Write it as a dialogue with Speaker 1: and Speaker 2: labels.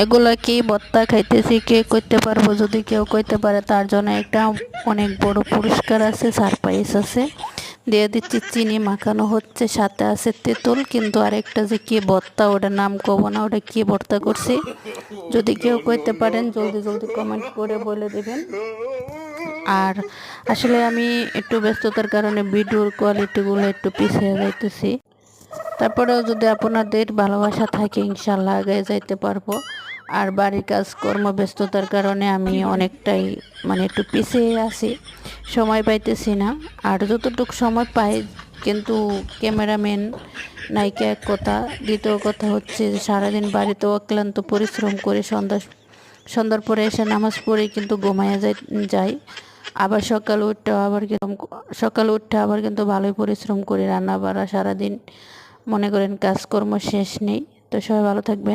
Speaker 1: এগুলো কি ভত্তা খাইতেছি, কে করতে পারব যদি কেউ করতে পারে। তার জন্য একটা অনেক বড় পুরস্কার আছে সারপ্রাইজ আছে। দিয়ে দিচ্ছি, চিনি মাখানো হচ্ছে, সাথে আছে তেঁতুল, কিন্তু আরেকটা যে কি ভর্তা ওটার নাম কব না, ওটা কি ভর্তা করছি? যদি কেউ করতে পারেন, জলদি জলদি কমেন্ট করে বলে দেবেন। আর আসলে আমি একটু ব্যস্ততার কারণে ভিডিওর কোয়ালিটিগুলো একটু পিছিয়ে যাইতেছি। তারপরেও যদি আপনাদের ভালোবাসা থাকে, ইনশাল্লাহ আগে যাইতে পারব। আর বাড়ির কাজকর্ম ব্যস্ততার কারণে আমি অনেকটাই মানে একটু পিছিয়ে আছি। সময় পাইতেছি না। আর যতটুকু সময় পাই, কিন্তু ক্যামেরাম্যান নায়িকা এক কথা, দ্বিতীয় কথা হচ্ছে যে সারাদিন বাড়িতে অক্লান্ত পরিশ্রম করে সন্ধ্যা, সন্ধ্যার পরে এসে নামাজ পড়ে, কিন্তু ঘুমাইয়া যাই যাই। আবার সকাল উঠতে আবার সকালে উঠতে আবার কিন্তু ভালোই পরিশ্রম করি রান্না বাড়া সারাদিন। মনে করেন কাজকর্ম শেষ নেই। তো সবাই ভালো থাকবেন।